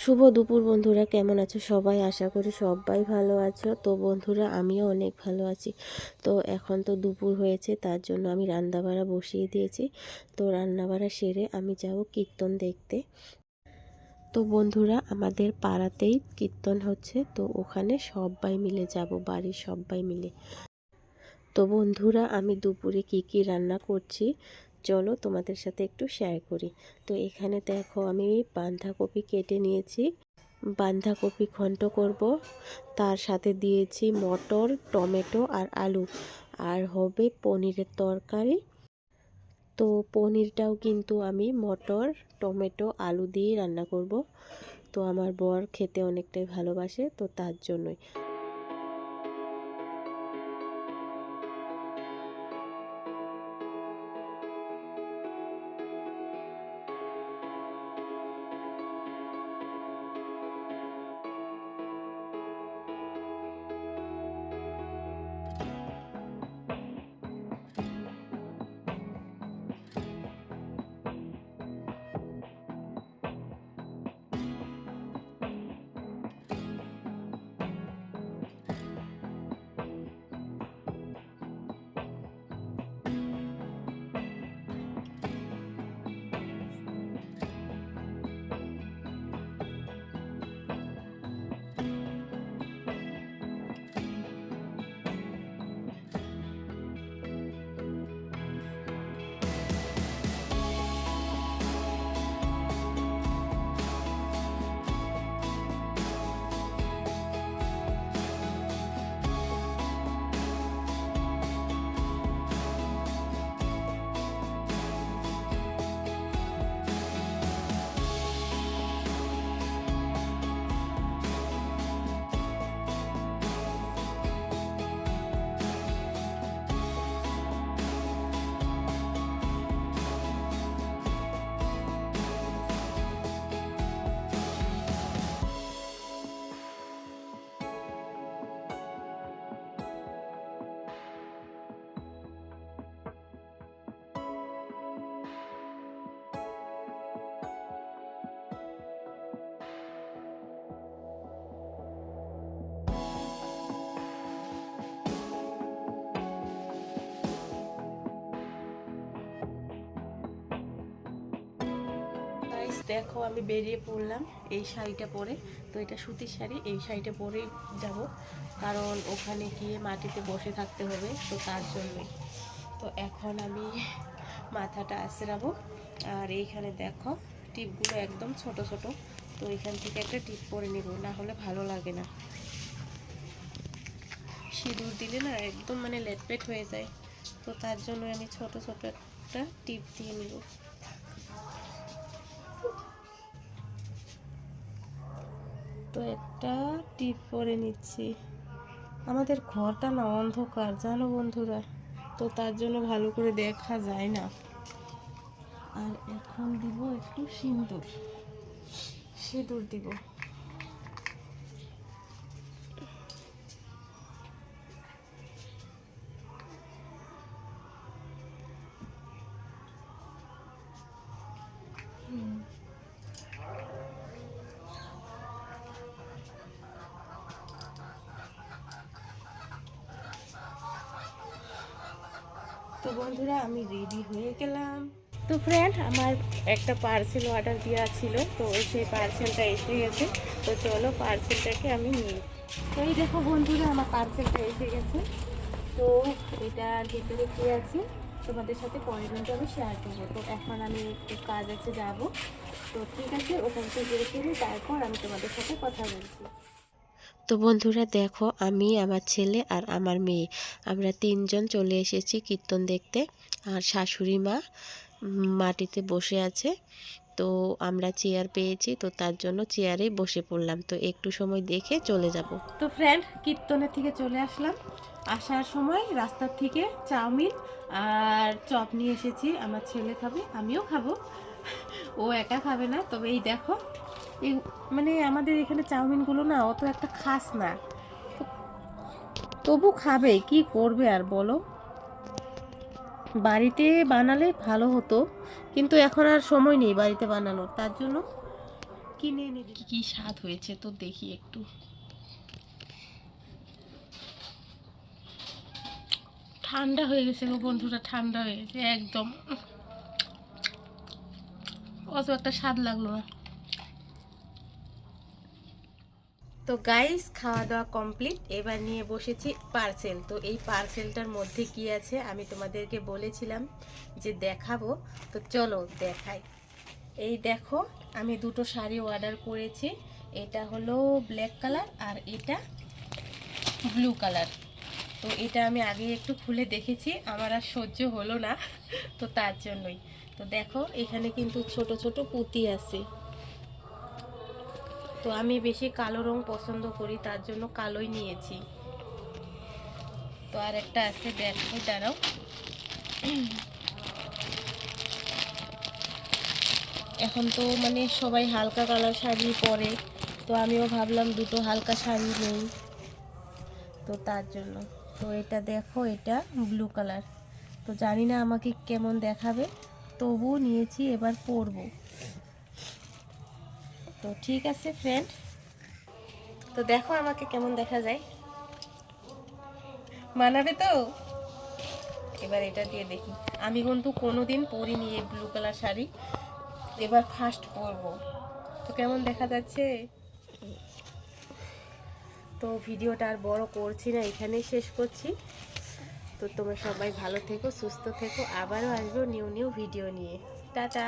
শুভ দুপুর বন্ধুরা, কেমন আছো সবাই? আশা করি সবাই ভালো আছো। তো বন্ধুরা, আমিও অনেক ভালো আছি। তো এখন তো দুপুর হয়েছে, তার জন্য আমি রান্নাবাড়া বসিয়ে দিয়েছি। তো রান্নাবাড়া সেরে আমি যাব কীর্তন দেখতে। তো বন্ধুরা, আমাদের পাড়াতেই কীর্তন হচ্ছে, তো ওখানে সবাই মিলে যাব, বাড়ির সবাই মিলে। তো বন্ধুরা, আমি দুপুরে কি কি রান্না করছি? চলো তোমাদের সাথে একটু শেয়ার করি। তো এখানে দেখো আমি বাঁধাকপি কেটে নিয়েছি। বাঁধাকপি ঘন্ট করব। তার সাথে দিয়েছি মটর, টমেটো আর আলু। আর হবে পনিরের তরকারি। তো পনিরটাও কিন্তু আমি মটর, টমেটো, আলু দিয়ে রান্না করব। তো আমার বর খেতে অনেকটাই ভালোবাসে, তো তার জন্যই। গাইস দেখো আমি বেরিয়ে পড়লাম এই শাড়িটা পরে। তো এটা সুতির শাড়ি, এই শাড়িটা পরেই যাব। কারণ ওখানে গিয়ে মাটিতে বসে থাকতে হবে, তো তার জন্যই। তো এখন আমি মাথাটা আঁচড়াবো আর এইখানে দেখো, টিপগুলো একদম ছোট ছোট। তো এখান থেকে একটা টিপ পরে নিব, না হলে ভালো লাগে না। সিঁদুর দিলে না একদম মানে লেটপেট হয়ে যায়। তো তার জন্য আমি ছোট ছোট একটা টিপ দিয়ে নিব। একটা টিপ পরে নিচ্ছি। আমাদের ঘরটা না অন্ধকার, জানো বন্ধুরা? তো তার জন্য ভালো করে দেখা যায় না। আর এখন দিব একটু সিঁদুর। সিঁদুর দিব। তো বন্ধুরা, আমি রেডি হয়ে গেলাম। তো ফ্রেন্ড আমার একটা পার্সেল অর্ডার দেওয়া ছিল, তো সেই পার্সেলটা এসে গেছে। তো চলো পার্সেলটাকে আমি নিই। তো এই দেখো বন্ধুরা, আমার পার্সেলটা এসে গেছে। তো এটার ভিতরে কী আছে? তোমাদের সাথে পরে কিন্তু আমি শেয়ার করব। তো এখন আমি একটু কাজ আছে, যাব। তো ঠিক আছে, ওখান থেকে তারপর আমি তোমাদের সাথে কথা বলছি। তো বন্ধুরা দেখো, আমি, আমার ছেলে আর আমার মেয়ে। আমরা তিনজন চলে এসেছি কীর্তন দেখতে। আর শাশুড়ি মা মাটিতে বসে আছে। তো আমরা চেয়ার পেয়েছি, তো তার জন্য চেয়ারেই বসে পড়লাম। তো একটু সময় দেখে চলে যাব। তো ফ্রেন্ড কীর্তনের থেকে চলে আসলাম। আসার সময় রাস্তার থেকে চাউমিন আর চপ নিয়ে এসেছি। আমার ছেলে খাবে, আমিও খাব। ও একা খাবে না, তবে এই দেখো এই মানে আমাদের এখানে চাউমিনগুলো না অত একটা খাস না। তবু খাবে, কি করবে আর বলো? বাড়িতে বানালে ভালো হতো, কিন্তু এখন আর সময় নেই বাড়িতে বানানোর, তার জন্য কিনে এনে কি কি স্বাদ হয়েছে তো দেখি একটু। ঠান্ডা হয়ে গেছে গো বন্ধুরা, ঠান্ডা হয়ে গেছে, একদম। অত একটা স্বাদ লাগল না। তো গাইস খাওয়া দাওয়া কমপ্লিট এবার নিয়ে বসেছি পার্সেল তো এই পার্সেলটার মধ্যে কি আছে? আমি তোমাদেরকে বলেছিলাম যে দেখাবো। তো চলো দেখাই। এই দেখো, আমি দুটো শাড়ি অর্ডার করেছি। এটা হলো ব্ল্যাক কালার আর এটা ব্লু কালার তো এটা আমি আগে একটু খুলে দেখেছি। আমার আর সহ্য হলো না। তো তার জন্যই। তো দেখো, এখানে কিন্তু ছোট ছোট পুঁতি আছে। তো আমি বেশি কালো রং পছন্দ করি, তার জন্য কালোই নিয়েছি। তো আর একটা আছে, দেখো দাঁড়াও। এখন তো মানে সবাই হালকা কালার শাড়ি পরে, তো আমিও ভাবলাম দুটো হালকা শাড়ি নেই। তো তার জন্য, তো এটা দেখো, এটা ব্লু কালার তো জানি না আমাকে কেমন দেখাবে, তবুও নিয়েছি, এবার পরবো। তো ঠিক আছে ফ্রেন্ড তো দেখো আমাকে কেমন দেখা যায়। মানাবে তো? এবার এটা দিয়ে দেখি। আমি কিন্তু কোনো কোনোদিন পরিনি এই ব্লু কালার শাড়ি। এবার ফার্স্ট পরবো। তো কেমন দেখা যাচ্ছে? তো ভিডিওটা আর বড় করছি না, এখানেই শেষ করছি। তো তোমরা সবাই ভালো থেকো, সুস্থ থেকো। আবারও আসব নিউ নিউ ভিডিও নিয়ে। টাটা!